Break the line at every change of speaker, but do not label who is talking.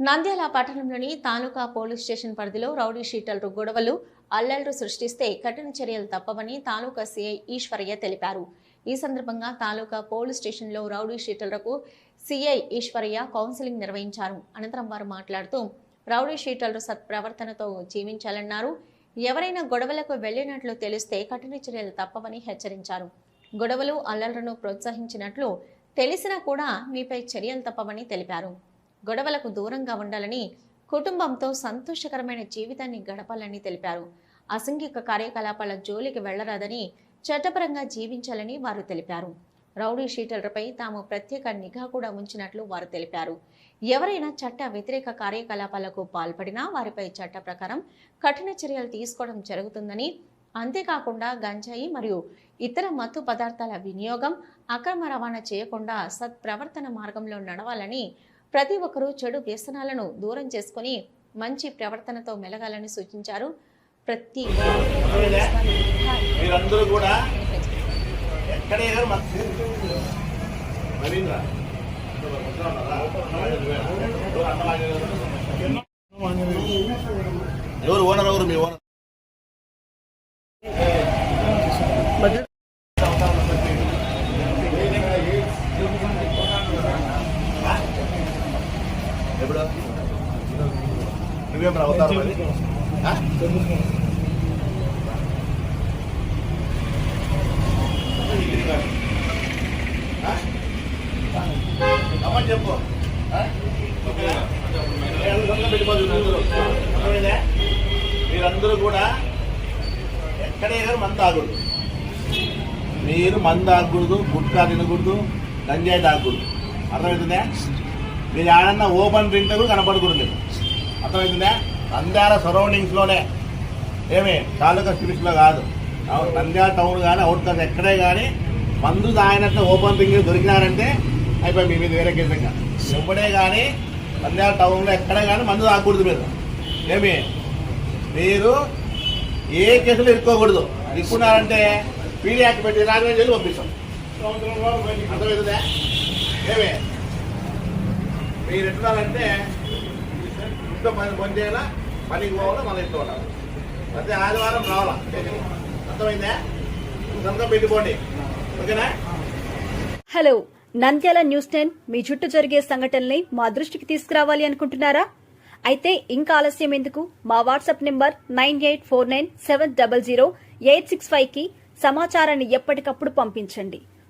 నంద్యాల పట్టణంలోని taluka police station పరిధిలో rowdy షీటర్లు గొడవలు అల్లర్లు సృష్టిస్తే కఠిన చర్యలు తప్పవని తాలూకా సీఐ ఈశ్వరయ్య తెలిపారు. ఈ సందర్భంగా తాలూకా పోలీస్ స్టేషన్లో రౌడీ షీటర్లకు సీఐ ఈశ్వరయ్య కౌన్సిలింగ్ నిర్వహించారు. అనంతరం వారు మాట్లాడుతూ రౌడీ షీటర్లు సత్ప్రవర్తనతో జీవించాలన్నారు. ఎవరైనా గొడవలకు వెళ్ళినట్లు తెలిస్తే కఠిన చర్యలు తప్పవని హెచ్చరించారు. గొడవలు అల్లర్లను ప్రోత్సహించినట్లు తెలిసినా కూడా మీపై చర్యలు తప్పవని తెలిపారు. గొడవలకు దూరంగా ఉండాలని కుటుంబంతో సంతోషకరమైన జీవితాన్ని గడపాలని తెలిపారు. అసంఘిక కార్యకలాపాల జోలికి వెళ్ళరాదని చట్టపరంగా జీవించాలని వారు తెలిపారు. రౌడీ షీటర్లపై తాము ప్రత్యేక నిఘా కూడా ఉంచినట్లు వారు తెలిపారు. ఎవరైనా చట్ట వ్యతిరేక కార్యకలాపాలకు పాల్పడినా వారిపై చట్ట ప్రకారం కఠిన చర్యలు తీసుకోవడం జరుగుతుందని అంతేకాకుండా గంజాయి మరియు ఇతర మత్తు పదార్థాల వినియోగం అక్రమ రవాణా చేయకుండా సత్ప్రవర్తన మార్గంలో నడవాలని ప్రతి ఒక్కరూ చెడు వ్యసనాలను దూరం చేసుకొని మంచి ప్రవర్తనతో మెలగాలని సూచించారు. ప్రతి
మీరందరూ కూడా ఎవరు ఓనర్ ఎవరు మీ ఓనర్? ఎప్పుడు నువ్వేం అవుతారు మరి ఆ? ఆ? అమ్మని చెప్పు ఆ? మీరందరూ. కూడా ఎక్కడైనా మంద ఆగకూడదు మీరు మంద ఆగకూడదు గుట్కా తినకూడదు గంజాయి తాగకూడదు అర్థమవుతుందా మీరు ఆడన్నా ఓపెన్ ప్రింటర్ కూడా అర్థమవుతుందా నంద్యాల సరౌండింగ్స్లోనే. ఏమి? తాలూకా సిరీస్లో కాదు. నంద్యాల టౌన్ కానీ అవుట్ ఎక్కడే కానీ మందు తాగినట్టు ఓపెన్ రింగ్ దొరికినారంటే అయిపోయి మీ మీద వేరే కేసంగా ఎప్పుడే కానీ నంద్యాల టౌన్లో ఎక్కడే కానీ మందు తాగకూడదు మీరు. ఏమి? మీరు ఏ కేసులు ఇరుక్కోకూడదు ఇరుక్కున్నారంటే పీడీ పెట్టి రాజమండ్రి వెళ్ళి పంపిస్తాం. అర్థమవుతుందా ఏమి? మీరు ఎట్లాలంటే ఇంట్లో పని పని చేయాలా పనికి పోవాలా మన ఇంట్లో ఉండాలి. ప్రతి ఆదివారం రావాలా. అర్థమైందా? సంతకం పెట్టుకోండి. ఓకేనా?
హలో నంద్యాల న్యూస్ టెన్ మీ చుట్టూ జరిగే సంఘటనల్ని మా దృష్టికి తీసుకురావాలి అనుకుంటున్నారా? అయితే ఇంకా ఆలస్యం ఎందుకు? మా WhatsApp number nine eight four nine seven double zero eight six ఫైవ్కి సమాచారాన్ని ఎప్పటికప్పుడు పంపించండి.